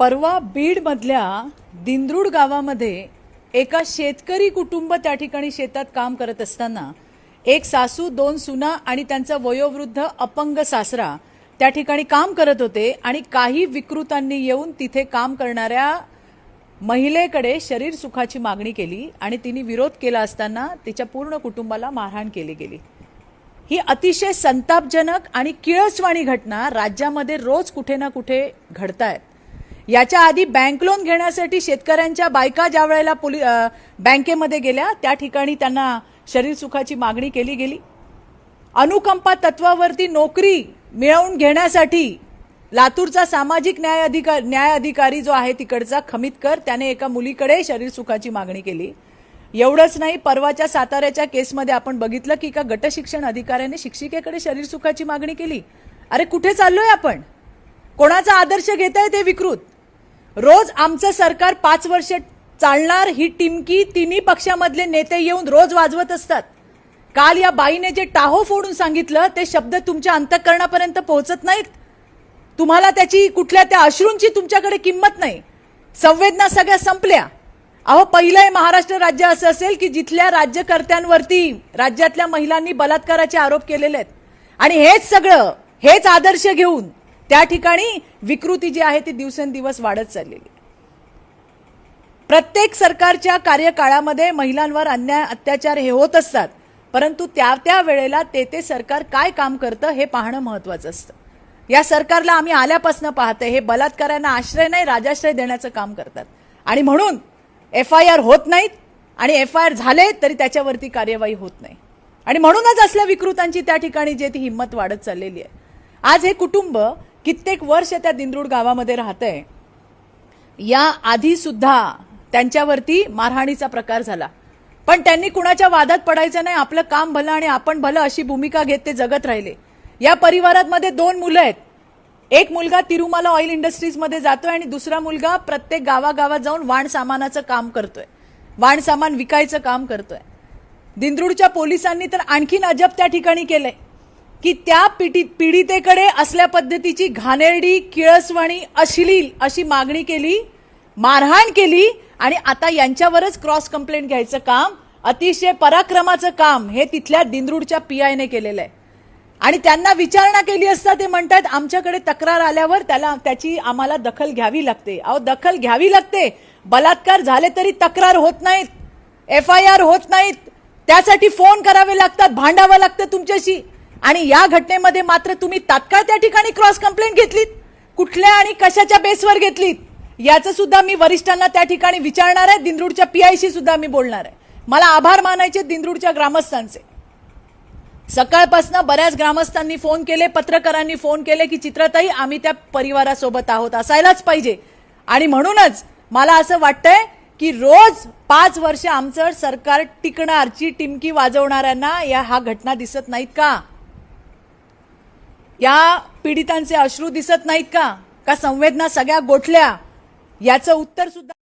परवा बीडमधल्या दिंद्रुड गावामध्ये एका शेतकरी कुटुंब त्या ठिकाणी शेतात काम करत असताना एक सासू दोन सुना आणि त्यांचा वयोवृद्ध अपंग सासरा त्या ठिकाणी काम करत होते आणि काही विकृतांनी येऊन तिथे काम करणाऱ्या महिलेकडे शरीर सुखाची मागणी केली आणि तिने विरोध केला असताना तिच्या पूर्ण कुटुंबाला मारहाण केली गेली. ही अतिशय संतापजनक आणि किळसवाणी घटना राज्यामध्ये रोज कुठे ना कुठे घडतायत. याच्या आधी बँक लोन घेण्यासाठी शेतकऱ्यांच्या बायका ज्या वेळेला पोली बँकेमध्ये गेल्या त्या ठिकाणी त्यांना शरीर सुखाची मागणी केली गेली. अनुकंपा तत्वावरती नोकरी मिळवून घेण्यासाठी लातूरचा सामाजिक न्याय अधिकार न्याय अधिकारी जो आहे तिकडचा खमितकर त्याने एका मुलीकडे शरीर सुखाची मागणी केली. एवढंच नाही परवाच्या साताऱ्याच्या केसमध्ये आपण बघितलं की एका गटशिक्षण अधिकाऱ्याने शिक्षिकेकडे शरीर सुखाची मागणी केली. अरे कुठे चाललोय आपण? कोणाचा आदर्श घेत आहे ते विकृत? रोज आमचं सरकार पाच वर्ष चालणार ही टिमकी तिन्ही पक्षामधले नेते येऊन रोज वाजवत असतात. काल या बाईने जे टाहो फोडून सांगितलं ते शब्द तुमच्या अंतकरणापर्यंत पोहोचत नाहीत. तुम्हाला त्याची कुठल्या त्या अश्रूंची तुमच्याकडे किंमत नाही. संवेदना सगळ्या संपल्या. अहो पहिलं हे महाराष्ट्र राज्य असं असेल की जिथल्या राज्यकर्त्यांवरती राज्यातल्या महिलांनी बलात्काराचे आरोप केलेले आहेत. आणि हेच सगळं हेच आदर्श घेऊन त्या ठिकाणी विकृती जी आहे ती दिवसेंदिवस वाढत चाललेली प्रत्येक सरकारच्या कार्यकाळामध्ये महिलांवर अन्याय अत्याचार हे होत असतात परंतु त्या त्या वेळेला ते ते सरकार काय काम करतं हे पाहणं महत्वाचं असतं. या सरकारला आम्ही आल्यापासून पाहतो हे बलात्कारांना आश्रय नाही राजाश्रय देण्याचं काम करतात. आणि म्हणून एफ आय आर होत नाहीत आणि एफ आय आर झाले तरी त्याच्यावरती कार्यवाही होत नाही. आणि म्हणूनच असल्या विकृतांची त्या ठिकाणी जे ती हिंमत वाढत चाललेली आहे. आज हे कुटुंब कित्येक वर्ष त्या दिंद्रुड गावामध्ये राहतंय. या आधी सुद्धा त्यांच्यावरती मारहाणीचा प्रकार झाला. पण त्यांनी कुणाच्या वादात पडायचं नाही आपलं काम भलं आणि आपण भलं अशी भूमिका घेत ते जगत राहिले. या परिवारात मध्ये दोन मुलं आहेत. एक मुलगा तिरुमाला ऑइल इंडस्ट्रीजमध्ये जातोय आणि दुसरा मुलगा प्रत्येक गावागावात जाऊन वाण सामानाचं काम करतोय. वाण सामान विकायचं काम करतोय. दिंद्रुडच्या पोलिसांनी तर आणखीन अजब त्या ठिकाणी केलंय. की त्या पिटी पीडितेकडे असल्या पद्धतीची घाणेरडी किळसवाणी अश्लील अशी मागणी केली मारहाण केली आणि आता यांच्यावरच क्रॉस कंप्लेंट घ्यायचं काम अतिशय पराक्रमाचं काम हे तिथल्या दिंदरुडच्या पी आयने केलेलं आहे. आणि त्यांना विचारणा केली असता ते म्हणतात आमच्याकडे तक्रार आल्यावर त्याला त्याची आम्हाला दखल घ्यावी लागते. अहो दखल घ्यावी लागते. बलात्कार झाले तरी तक्रार होत नाहीत. एफ आय आर होत नाहीत. त्यासाठी फोन करावे लागतात भांडावं लागतं तुमच्याशी. आणि या घटनेमध्ये मात्र तुम्ही तात्काळ त्या ठिकाणी क्रॉस कंप्लेंट घेतलीत? कुठल्या आणि कशाच्या बेसवर घेतलीत? याचं सुद्धा मी वरिष्ठांना त्या ठिकाणी विचारणार आहे. दिंद्रुडच्या पीआयशी सुद्धा मी बोलणार आहे. मला आभार मानायचे दिंद्रुडच्या ग्रामस्थांचे. सकाळपासून बऱ्याच ग्रामस्थांनी फोन केले पत्रकारांनी फोन केले की चित्रताई आम्ही त्या परिवारासोबत आहोत. असायलाच पाहिजे. आणि म्हणूनच मला असं वाटतंय की रोज पाच वर्ष आमचं सरकार टिकणारची टिमकी वाजवणाऱ्यांना या हा घटना दिसत नाहीत का? या पीडितांचे अश्रू दिसत नाहीत का? का संवेदना सगळ्या गोठल्या? याचं उत्तर सुद्धा